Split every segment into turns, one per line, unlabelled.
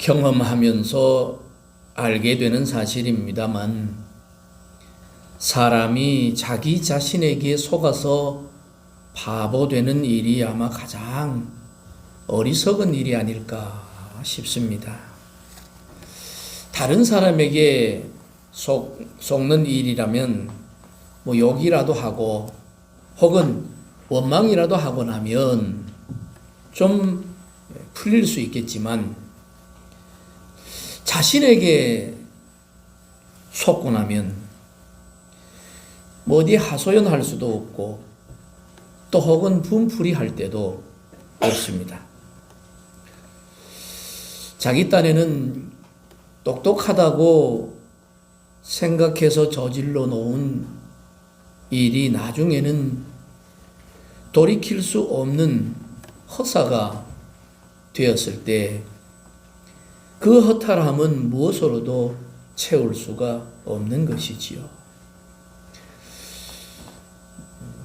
경험하면서 알게 되는 사실입니다만 사람이 자기 자신에게 속아서 바보 되는 일이 아마 가장 어리석은 일이 아닐까 싶습니다. 다른 사람에게 속, 속는 일이라면 뭐 욕이라도 하고 혹은 원망이라도 하고 나면 좀 풀릴 수 있겠지만 자신에게 속고 나면 뭐 어디 하소연할 수도 없고 또 혹은 분풀이 할 때도 없습니다. 자기 딴에는 똑똑하다고 생각해서 저질러 놓은 일이 나중에는 돌이킬 수 없는 허사가 되었을 때 그 허탈함은 무엇으로도 채울 수가 없는 것이지요.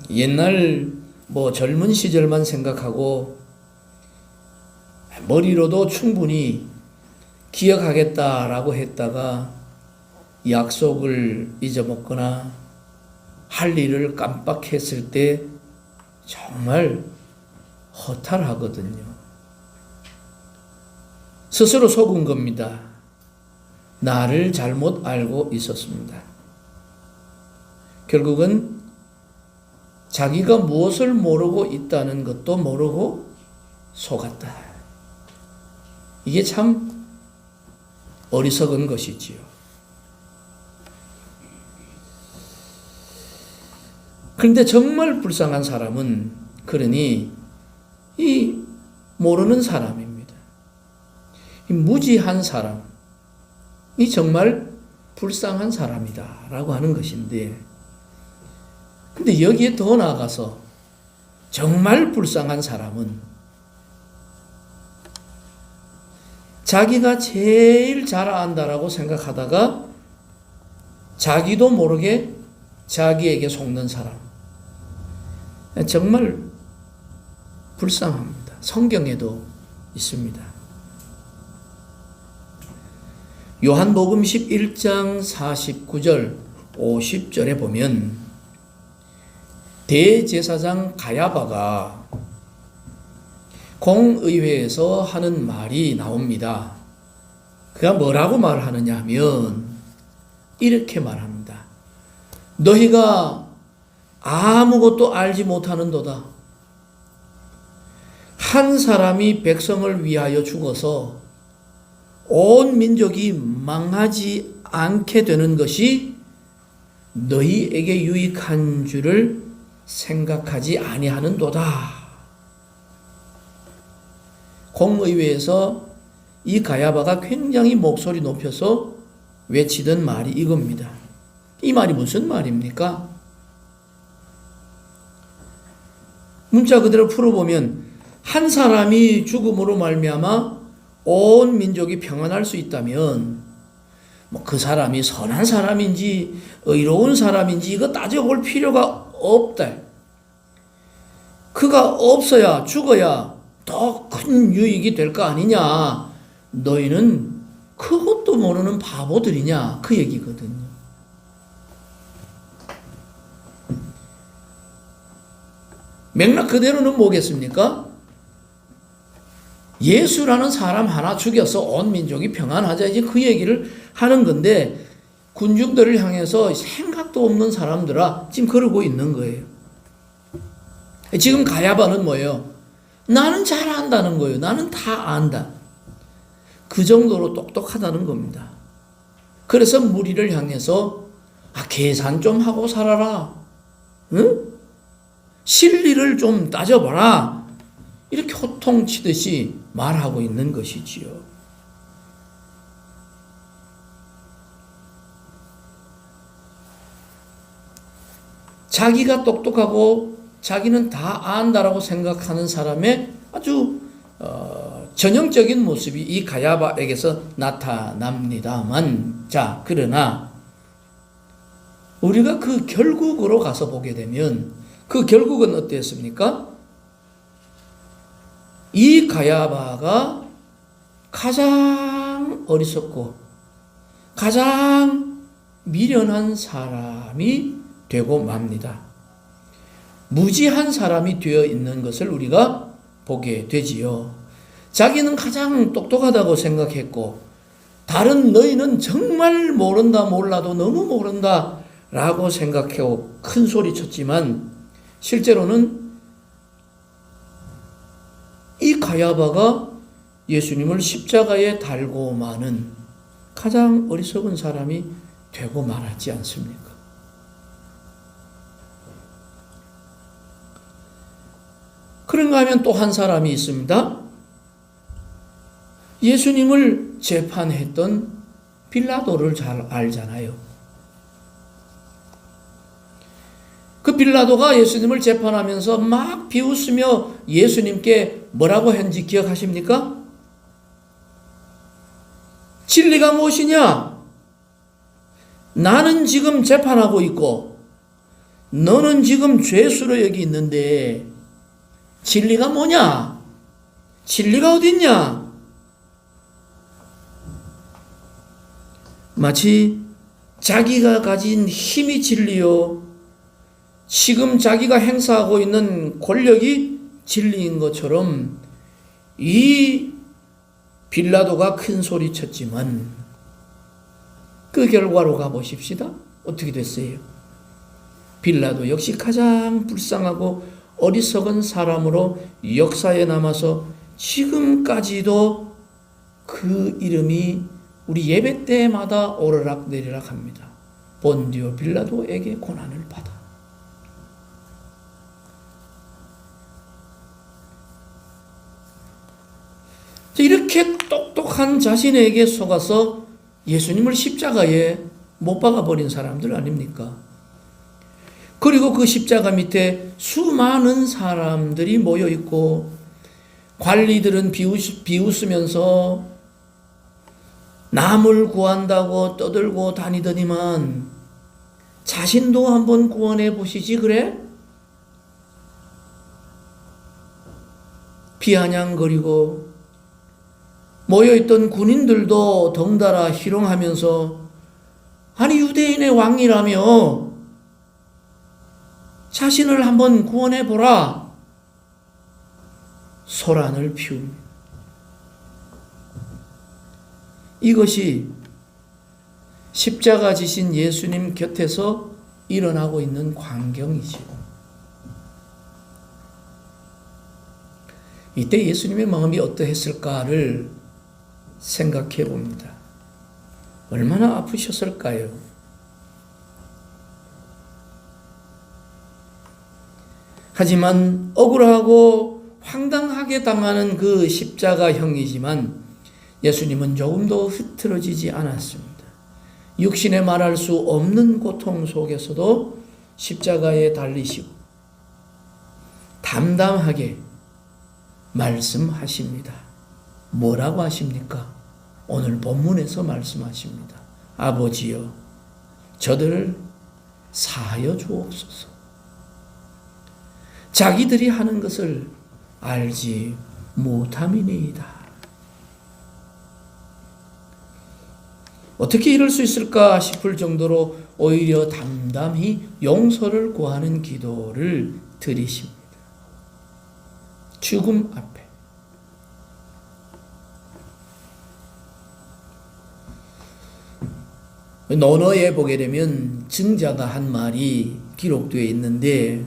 옛날 뭐 젊은 시절만 생각하고 머리로도 충분히 기억하겠다라고 했다가 약속을 잊어먹거나 할 일을 깜빡했을 때 정말 허탈하거든요. 스스로 속은 겁니다. 나를 잘못 알고 있었습니다. 결국은 자기가 무엇을 모르고 있다는 것도 모르고 속았다. 이게 참 어리석은 것이지요. 그런데 정말 불쌍한 사람은 그러니 이 모르는 사람입니다. 이 무지한 사람, 이 정말 불쌍한 사람이다 라고 하는 것인데, 근데 여기에 더 나아가서 정말 불쌍한 사람은 자기가 제일 잘 안다라고 생각하다가 자기도 모르게 자기에게 속는 사람. 정말 불쌍합니다. 성경에도 있습니다. 요한복음 11장 49절 50절에 보면 대제사장 가야바가 공의회에서 하는 말이 나옵니다. 그가 뭐라고 말하느냐 하면 이렇게 말합니다. 너희가 아무것도 알지 못하는도다. 한 사람이 백성을 위하여 죽어서 온 민족이 망하지 않게 되는 것이 너희에게 유익한 줄을 생각하지 아니하는도다. 공의회에서 이 가야바가 굉장히 목소리 높여서 외치던 말이 이겁니다. 이 말이 무슨 말입니까? 문자 그대로 풀어보면 한 사람이 죽음으로 말미암아 온 민족이 평안할 수 있다면 뭐 그 사람이 선한 사람인지 의로운 사람인지 이거 따져볼 필요가 없다. 그가 없어야 죽어야 더 큰 유익이 될 거 아니냐. 너희는 그것도 모르는 바보들이냐. 그 얘기거든요. 맥락 그대로는 뭐겠습니까? 예수라는 사람 하나 죽여서 온 민족이 평안하자 이제 그 얘기를 하는 건데 군중들을 향해서 생각도 없는 사람들아 지금 그러고 있는 거예요. 지금 가야바는 뭐예요? 나는 잘 안다는 거예요. 나는 다 안다. 그 정도로 똑똑하다는 겁니다. 그래서 무리를 향해서 아 계산 좀 하고 살아라. 응? 실리를 좀 따져봐라. 이렇게 호통치듯이 말하고 있는 것이지요. 자기가 똑똑하고 자기는 다 안다라고 생각하는 사람의 아주 어, 전형적인 모습이 이 가야바에게서 나타납니다만 자 그러나 우리가 그 결국으로 가서 보게 되면 그 결국은 어땠습니까? 이 가야바가 가장 어리석고 가장 미련한 사람이 되고 맙니다. 무지한 사람이 되어 있는 것을 우리가 보게 되지요. 자기는 가장 똑똑하다고 생각했고, 다른 너희는 정말 모른다, 몰라도 너무 모른다, 라고 생각하고 큰 소리 쳤지만, 실제로는 이 가야바가 예수님을 십자가에 달고 마는 가장 어리석은 사람이 되고 말았지 않습니까? 그런가 하면 또 한 사람이 있습니다. 예수님을 재판했던 빌라도를 잘 알잖아요. 그 빌라도가 예수님을 재판하면서 막 비웃으며 예수님께 뭐라고 했는지 기억하십니까? 진리가 무엇이냐? 나는 지금 재판하고 있고, 너는 지금 죄수로 여기 있는데, 진리가 뭐냐? 진리가 어딨냐? 마치 자기가 가진 힘이 진리요. 지금 자기가 행사하고 있는 권력이 진리인 것처럼 이 빌라도가 큰 소리 쳤지만 그 결과로 가보십시다. 어떻게 됐어요? 빌라도 역시 가장 불쌍하고 어리석은 사람으로 역사에 남아서 지금까지도 그 이름이 우리 예배 때마다 오르락 내리락 합니다. 본디오 빌라도에게 고난을 받아. 이렇게 똑똑한 자신에게 속아서 예수님을 십자가에 못 박아 버린 사람들 아닙니까? 그리고 그 십자가 밑에 수많은 사람들이 모여 있고 관리들은 비웃, 비웃으면서 남을 구한다고 떠들고 다니더니만 자신도 한번 구원해 보시지 그래? 비아냥거리고 모여있던 군인들도 덩달아 희롱하면서 아니 유대인의 왕이라며 자신을 한번 구원해 보라 소란을 피웁니다. 이것이 십자가 지신 예수님 곁에서 일어나고 있는 광경이지요. 이때 예수님의 마음이 어떠했을까를 생각해 봅니다. 얼마나 아프셨을까요? 하지만 억울하고 황당하게 당하는 그 십자가형이지만 예수님은 조금도 흐트러지지 않았습니다. 육신에 말할 수 없는 고통 속에서도 십자가에 달리시고 담담하게 말씀하십니다. 뭐라고 하십니까? 오늘 본문에서 말씀하십니다. 아버지여, 저들을 사하여 주옵소서. 자기들이 하는 것을 알지 못함이니이다. 어떻게 이럴 수 있을까 싶을 정도로 오히려 담담히 용서를 구하는 기도를 드리십니다. 죽음 앞에. 논어에 보게 되면 증자가 한 말이 기록되어 있는데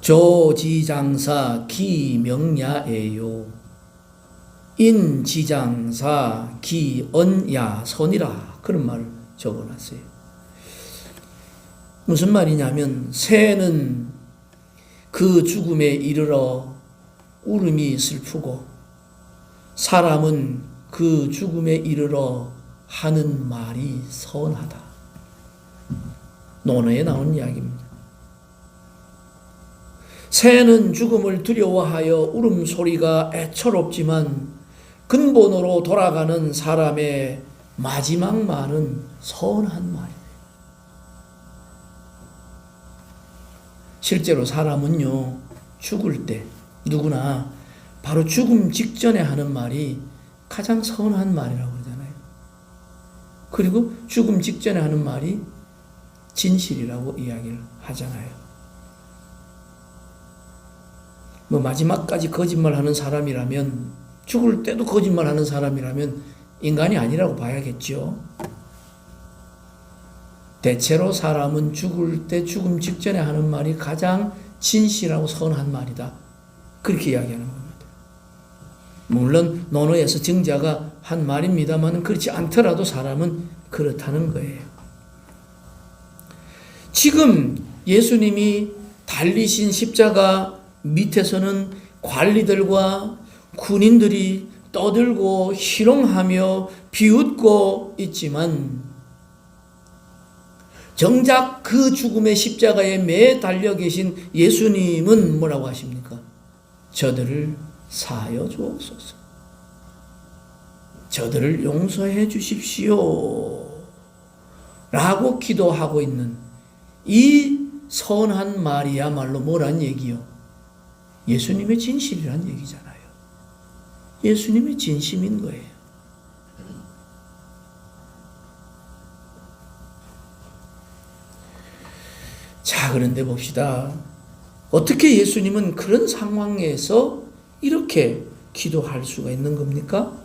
조지장사 기명야에요 인지장사 기언야선이라 그런 말을 적어놨어요. 무슨 말이냐면 새는 그 죽음에 이르러 울음이 슬프고 사람은 그 죽음에 이르러 하는 말이 선하다. 논어에 나온 이야기입니다. 새는 죽음을 두려워하여 울음소리가 애처롭지만 근본으로 돌아가는 사람의 마지막 말은 선한 말이에요. 실제로 사람은요, 죽을 때 누구나 바로 죽음 직전에 하는 말이 가장 서운한 말이라고 그리고 죽음 직전에 하는 말이 진실이라고 이야기를 하잖아요. 뭐 마지막까지 거짓말하는 사람이라면 죽을 때도 거짓말하는 사람이라면 인간이 아니라고 봐야겠죠. 대체로 사람은 죽을 때 죽음 직전에 하는 말이 가장 진실하고 선한 말이다. 그렇게 이야기하는 겁니다. 물론 논어에서 증자가 한 말입니다만 그렇지 않더라도 사람은 그렇다는 거예요. 지금 예수님이 달리신 십자가 밑에서는 관리들과 군인들이 떠들고 희롱하며 비웃고 있지만 정작 그 죽음의 십자가에 매 달려 계신 예수님은 뭐라고 하십니까? 저들을 사하여 주옵소서. 저들을 용서해 주십시오. 라고 기도하고 있는 이 선한 말이야말로 뭐란 얘기요? 예수님의 진실이란 얘기잖아요. 예수님의 진심인 거예요. 자, 그런데 봅시다. 어떻게 예수님은 그런 상황에서 이렇게 기도할 수가 있는 겁니까?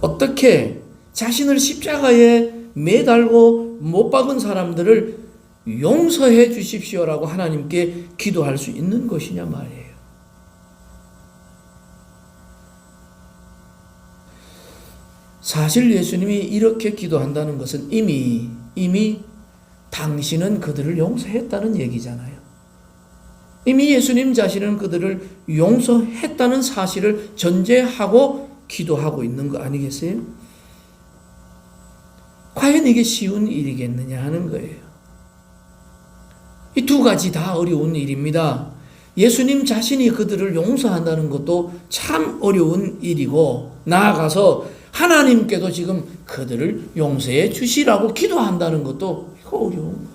어떻게 자신을 십자가에 매달고 못 박은 사람들을 용서해 주십시오라고 하나님께 기도할 수 있는 것이냐 말이에요. 사실 예수님이 이렇게 기도한다는 것은 이미 이미 당신은 그들을 용서했다는 얘기잖아요. 이미 예수님 자신은 그들을 용서했다는 사실을 전제하고 기도하고 있는 거 아니겠어요? 과연 이게 쉬운 일이겠느냐 하는 거예요. 이 두 가지 다 어려운 일입니다. 예수님 자신이 그들을 용서한다는 것도 참 어려운 일이고, 나아가서 하나님께도 지금 그들을 용서해 주시라고 기도한다는 것도 어려운 거예요.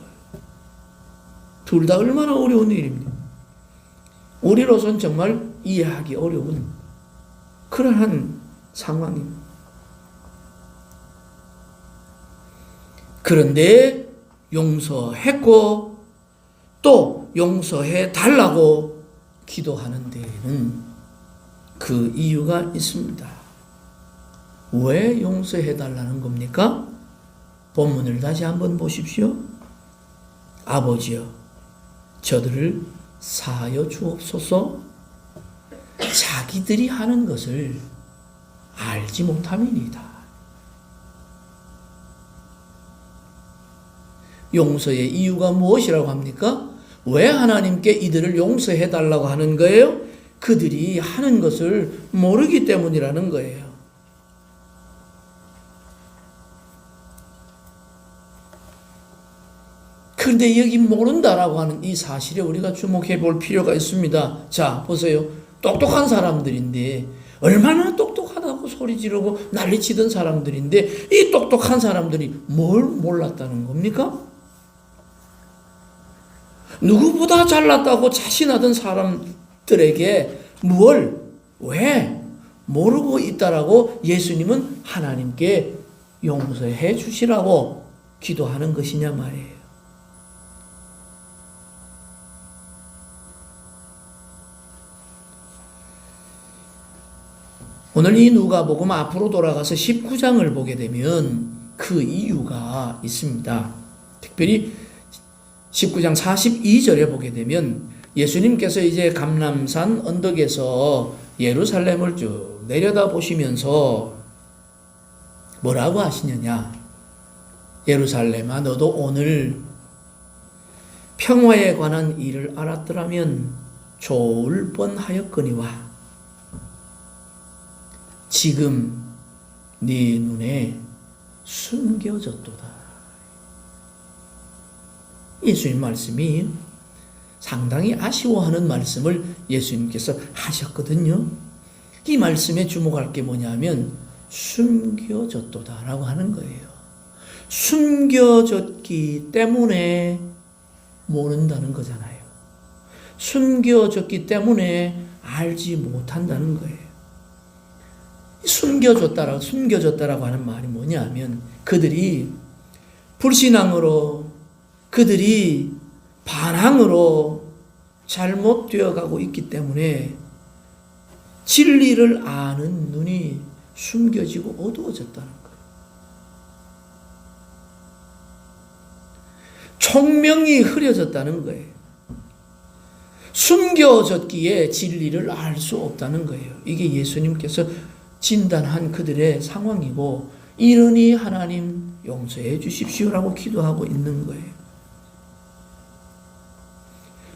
둘 다 얼마나 어려운 일입니까? 우리로선 정말 이해하기 어려운 그러한 상황입니다. 그런데 용서했고 또 용서해 달라고 기도하는 데에는 그 이유가 있습니다. 왜 용서해 달라는 겁니까? 본문을 다시 한번 보십시오. 아버지여, 저들을 사하여 주옵소서. 자기들이 하는 것을 알지 못함이니다. 용서의 이유가 무엇이라고 합니까? 왜 하나님께 이들을 용서해 달라고 하는 거예요? 그들이 하는 것을 모르기 때문이라는 거예요. 그런데 여기 모른다라고 하는 이 사실에 우리가 주목해 볼 필요가 있습니다. 자, 보세요. 똑똑한 사람들인데, 얼마나 똑똑하다고 소리 지르고 난리 치던 사람들인데, 이 똑똑한 사람들이 뭘 몰랐다는 겁니까? 누구보다 잘났다고 자신하던 사람들에게 뭘, 왜 모르고 있다라고 예수님은 하나님께 용서해 주시라고 기도하는 것이냐 말이에요. 오늘 이 누가복음 앞으로 돌아가서 19장을 보게 되면 그 이유가 있습니다. 특별히 19장 42절에 보게 되면 예수님께서 이제 감람산 언덕에서 예루살렘을 쭉 내려다 보시면서 뭐라고 하시느냐? 예루살렘아 너도 오늘 평화에 관한 일을 알았더라면 좋을 뻔하였거니와 지금 네 눈에 숨겨졌도다. 예수님 말씀이 상당히 아쉬워하는 말씀을 예수님께서 하셨거든요. 이 말씀에 주목할 게 뭐냐면 숨겨졌도다라고 하는 거예요. 숨겨졌기 때문에 모른다는 거잖아요. 숨겨졌기 때문에 알지 못한다는 거예요. 숨겨줬다라고 숨겨줬다라고 하는 말이 뭐냐면 그들이 불신앙으로 그들이 반항으로 잘못되어 가고 있기 때문에 진리를 아는 눈이 숨겨지고 어두워졌다는 거예요. 총명이 흐려졌다는 거예요. 숨겨졌기에 진리를 알 수 없다는 거예요. 이게 예수님께서 진단한 그들의 상황이고 이러니 하나님 용서해 주십시오라고 기도하고 있는 거예요.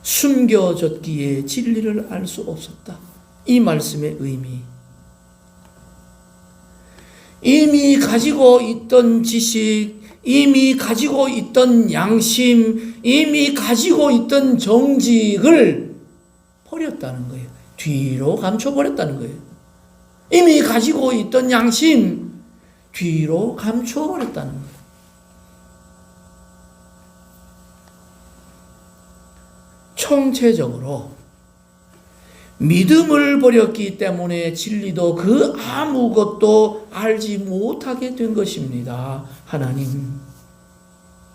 숨겨졌기에 진리를 알 수 없었다. 이 말씀의 의미. 이미 가지고 있던 지식, 이미 가지고 있던 양심, 이미 가지고 있던 정직을 버렸다는 거예요. 뒤로 감춰버렸다는 거예요. 이미 가지고 있던 양심, 뒤로 감춰버렸다는 거예요. 총체적으로 믿음을 버렸기 때문에 진리도 그 아무것도 알지 못하게 된 것입니다. 하나님,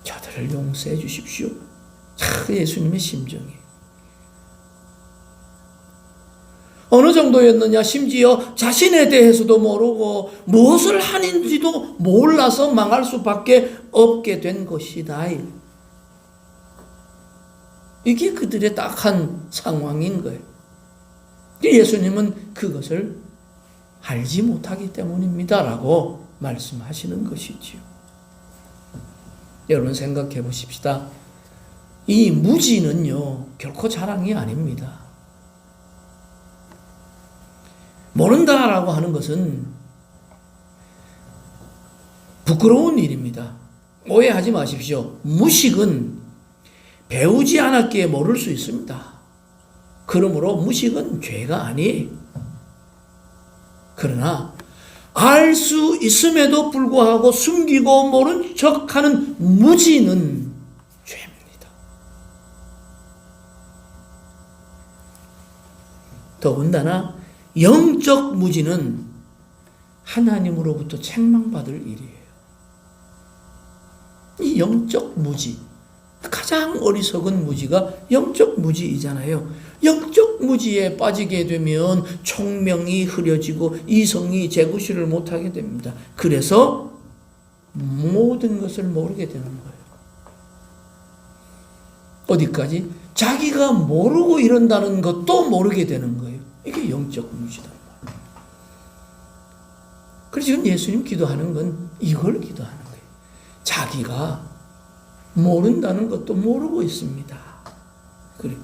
저들을 용서해 주십시오. 참 예수님의 심정이. 어느 정도였느냐? 심지어 자신에 대해서도 모르고 무엇을 하는지도 몰라서 망할 수밖에 없게 된 것이다. 이게 그들의 딱한 상황인 거예요. 예수님은 그것을 알지 못하기 때문입니다라고 말씀하시는 것이지요. 여러분 생각해 보십시다. 이 무지는요, 결코 자랑이 아닙니다. 모른다라고 하는 것은 부끄러운 일입니다. 오해하지 마십시오. 무식은 배우지 않았기에 모를 수 있습니다. 그러므로 무식은 죄가 아니에요. 그러나 알 수 있음에도 불구하고 숨기고 모른 척하는 무지는 죄입니다. 더군다나 영적 무지는 하나님으로부터 책망받을 일이에요. 이 영적 무지, 가장 어리석은 무지가 영적 무지이잖아요. 영적 무지에 빠지게 되면 총명이 흐려지고 이성이 재구실을 못하게 됩니다. 그래서 모든 것을 모르게 되는 거예요. 어디까지? 자기가 모르고 이런다는 것도 모르게 되는 거예요. 이게 영적 무지다. 그래서 지금 예수님 기도하는 건 이걸 기도하는 거예요. 자기가 모른다는 것도 모르고 있습니다. 그래.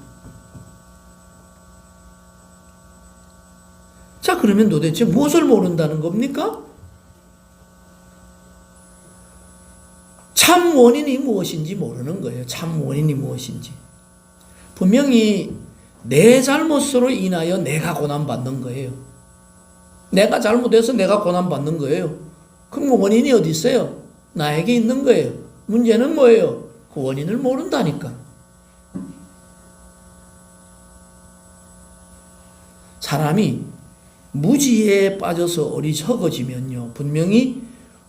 자, 그러면 도대체 무엇을 모른다는 겁니까? 참 원인이 무엇인지 모르는 거예요. 참 원인이 무엇인지. 분명히 내 잘못으로 인하여 내가 고난받는 거예요. 내가 잘못해서 내가 고난받는 거예요. 그럼 원인이 어디 있어요? 나에게 있는 거예요. 문제는 뭐예요? 그 원인을 모른다니까. 사람이 무지에 빠져서 어리석어지면요. 분명히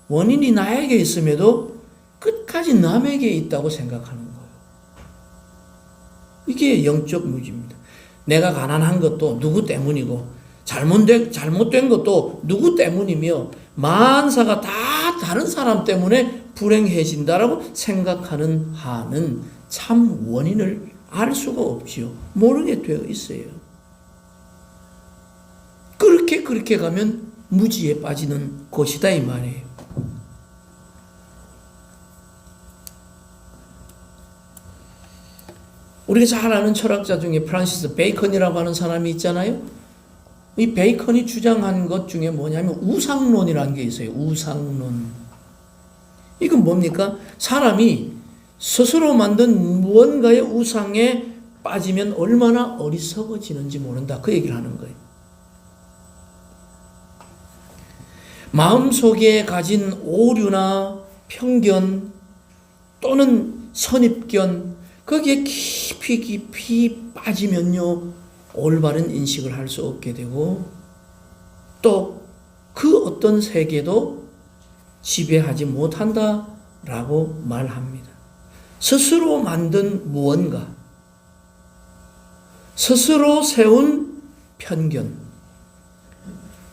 원인이 나에게 있음에도 끝까지 남에게 있다고 생각하는 거예요. 이게 영적 무지입니다. 내가 가난한 것도 누구 때문이고 잘못된, 잘못된 것도 누구 때문이며 만사가 다 다른 사람 때문에 불행해진다라고 생각하는 한은 참 원인을 알 수가 없지요. 모르게 되어 있어요. 그렇게 그렇게 가면 무지에 빠지는 것이다 이 말이에요. 우리가 잘 아는 철학자 중에 프란시스 베이컨이라고 하는 사람이 있잖아요. 이 베이컨이 주장한 것 중에 뭐냐면 우상론이라는 게 있어요. 우상론. 이건 뭡니까? 사람이 스스로 만든 무언가의 우상에 빠지면 얼마나 어리석어지는지 모른다. 그 얘기를 하는 거예요. 마음속에 가진 오류나 편견 또는 선입견 거기에 깊이 깊이 빠지면요 올바른 인식을 할 수 없게 되고 또 그 어떤 세계도 지배하지 못한다라고 말합니다. 스스로 만든 무언가, 스스로 세운 편견,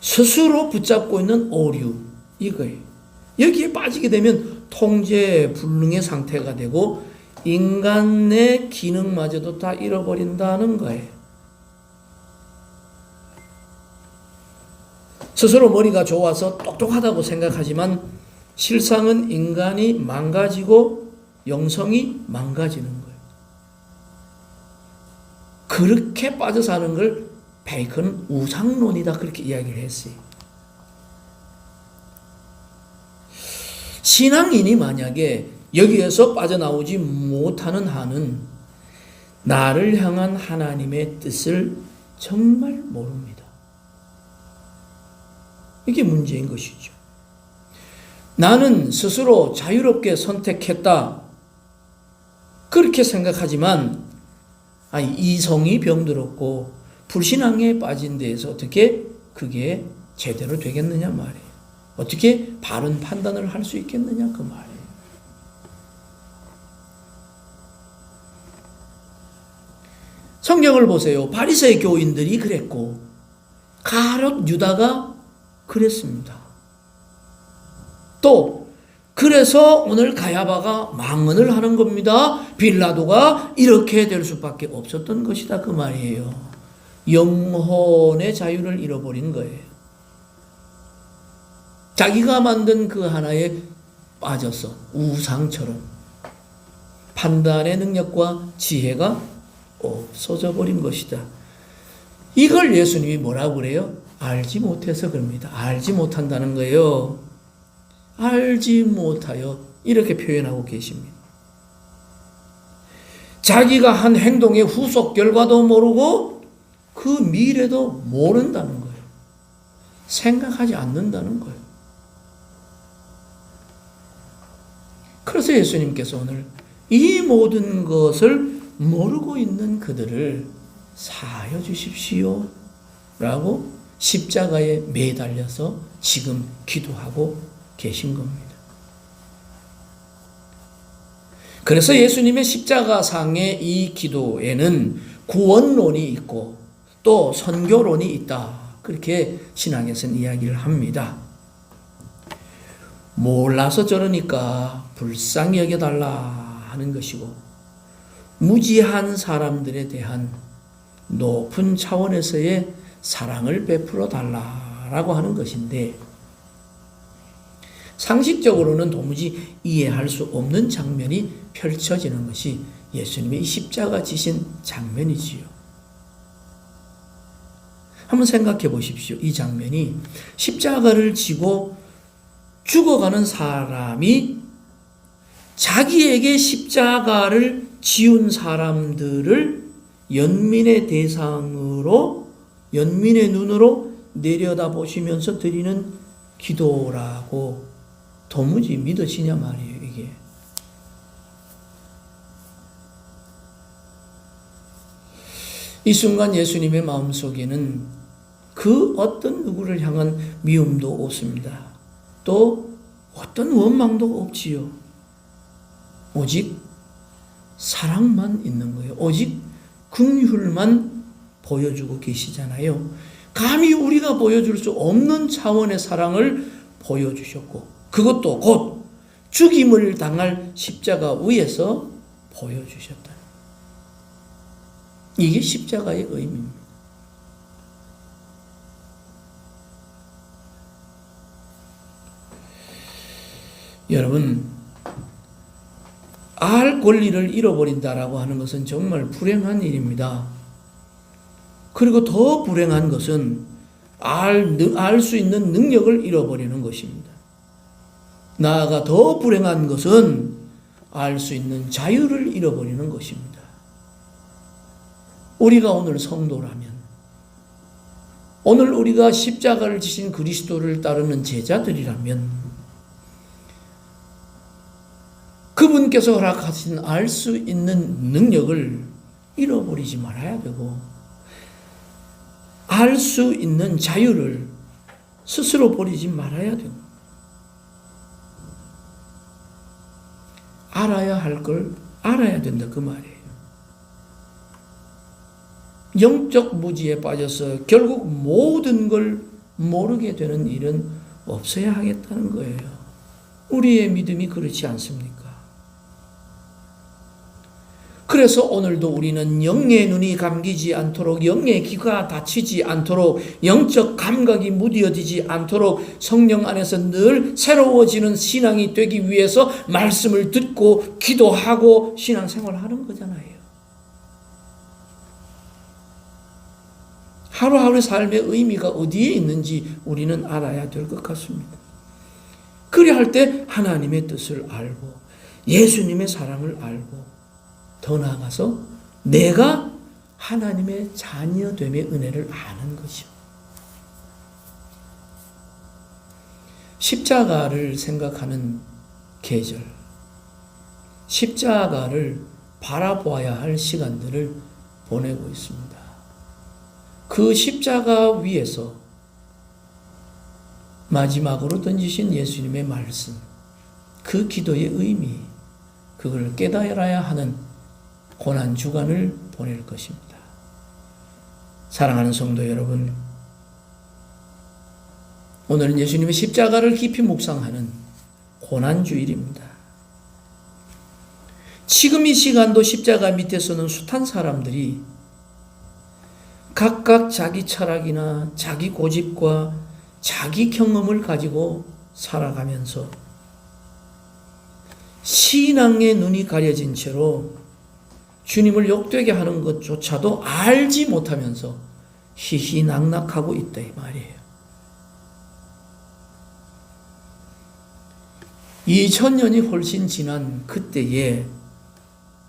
스스로 붙잡고 있는 오류, 이거예요. 여기에 빠지게 되면 통제 불능의 상태가 되고 인간의 기능마저도 다 잃어버린다는 거예요. 스스로 머리가 좋아서 똑똑하다고 생각하지만 실상은 인간이 망가지고 영성이 망가지는 거예요. 그렇게 빠져 사는 걸 베이컨은 우상론이다 그렇게 이야기를 했어요. 신앙인이 만약에 여기에서 빠져나오지 못하는 한은 나를 향한 하나님의 뜻을 정말 모릅니다. 이게 문제인 것이죠. 나는 스스로 자유롭게 선택했다. 그렇게 생각하지만 아니, 이성이 병들었고 불신앙에 빠진 데에서 어떻게 그게 제대로 되겠느냐 말이에요. 어떻게 바른 판단을 할 수 있겠느냐 그 말이에요. 성경을 보세요. 바리새의 교인들이 그랬고 가롯 유다가 그랬습니다. 또 그래서 오늘 가야바가 망언을 하는 겁니다. 빌라도가 이렇게 될 수밖에 없었던 것이다 그 말이에요. 영혼의 자유를 잃어버린 거예요. 자기가 만든 그 하나에 빠져서 우상처럼 판단의 능력과 지혜가 없어져 버린 것이다. 이걸 예수님이 뭐라고 그래요? 알지 못해서 그럽니다. 알지 못한다는 거예요. 알지 못하여 이렇게 표현하고 계십니다. 자기가 한 행동의 후속 결과도 모르고 그 미래도 모른다는 거예요. 생각하지 않는다는 거예요. 그래서 예수님께서 오늘 이 모든 것을 모르고 있는 그들을 사하여 주십시오. 라고 십자가에 매달려서 지금 기도하고 계신 겁니다. 그래서 예수님의 십자가상의 이 기도에는 구원론이 있고 또 선교론이 있다. 그렇게 신앙에서는 이야기를 합니다. 몰라서 저러니까 불쌍히 여겨달라 하는 것이고, 무지한 사람들에 대한 높은 차원에서의 사랑을 베풀어 달라라고 하는 것인데, 상식적으로는 도무지 이해할 수 없는 장면이 펼쳐지는 것이 예수님의 십자가 지신 장면이지요. 한번 생각해 보십시오. 이 장면이 십자가를 지고 죽어가는 사람이 자기에게 십자가를 지운 사람들을 연민의 대상으로 연민의 눈으로 내려다 보시면서 드리는 기도라고 도무지 믿어지냐 말이에요, 이게. 이 순간 예수님의 마음속에는 그 어떤 누구를 향한 미움도 없습니다. 또 어떤 원망도 없지요. 오직 사랑만 있는 거예요. 오직 긍휼만 보여주고 계시잖아요. 감히 우리가 보여줄 수 없는 차원의 사랑을 보여주셨고 그것도 곧 죽임을 당할 십자가 위에서 보여주셨다. 이게 십자가의 의미입니다. 여러분, 알 권리를 잃어버린다라고 하는 것은 정말 불행한 일입니다. 그리고 더 불행한 것은 알, 알 수 있는 능력을 잃어버리는 것입니다. 나아가 더 불행한 것은 알 수 있는 자유를 잃어버리는 것입니다. 우리가 오늘 성도라면, 오늘 우리가 십자가를 지신 그리스도를 따르는 제자들이라면, 그분께서 허락하신 알 수 있는 능력을 잃어버리지 말아야 되고, 알 수 있는 자유를 스스로 버리지 말아야 된다. 알아야 할 걸 알아야 된다 그 말이에요. 영적 무지에 빠져서 결국 모든 걸 모르게 되는 일은 없어야 하겠다는 거예요. 우리의 믿음이 그렇지 않습니까? 그래서 오늘도 우리는 영의 눈이 감기지 않도록 영의 귀가 닫히지 않도록 영적 감각이 무뎌지지 않도록 성령 안에서 늘 새로워지는 신앙이 되기 위해서 말씀을 듣고 기도하고 신앙생활을 하는 거잖아요. 하루하루 삶의 의미가 어디에 있는지 우리는 알아야 될 것 같습니다. 그래 할 때 하나님의 뜻을 알고 예수님의 사랑을 알고 더 나아가서 내가 하나님의 자녀됨의 은혜를 아는 것이요. 십자가를 생각하는 계절, 십자가를 바라보아야 할 시간들을 보내고 있습니다. 그 십자가 위에서 마지막으로 던지신 예수님의 말씀, 그 기도의 의미, 그걸 깨달아야 하는 고난 주간을 보낼 것입니다. 사랑하는 성도 여러분, 오늘은 예수님의 십자가를 깊이 묵상하는 고난 주일입니다. 지금 이 시간도 십자가 밑에서는 숱한 사람들이 각각 자기 철학이나 자기 고집과 자기 경험을 가지고 살아가면서 신앙의 눈이 가려진 채로 주님을 욕되게 하는 것조차도 알지 못하면서 희희낙낙하고 있다 이 말이에요. 2000년이 훨씬 지난 그때에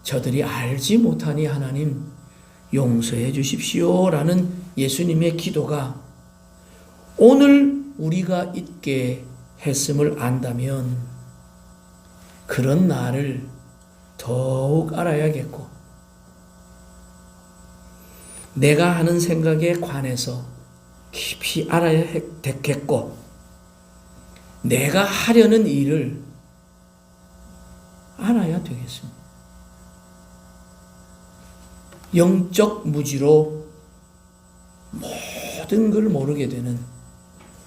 저들이 알지 못하니 하나님 용서해 주십시오 라는 예수님의 기도가 오늘 우리가 있게 했음을 안다면 그런 나를 더욱 알아야겠고 내가 하는 생각에 관해서 깊이 알아야 되겠고 내가 하려는 일을 알아야 되겠습니다. 영적 무지로 모든 걸 모르게 되는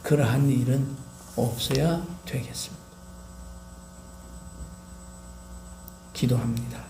그러한 일은 없어야 되겠습니다. 기도합니다.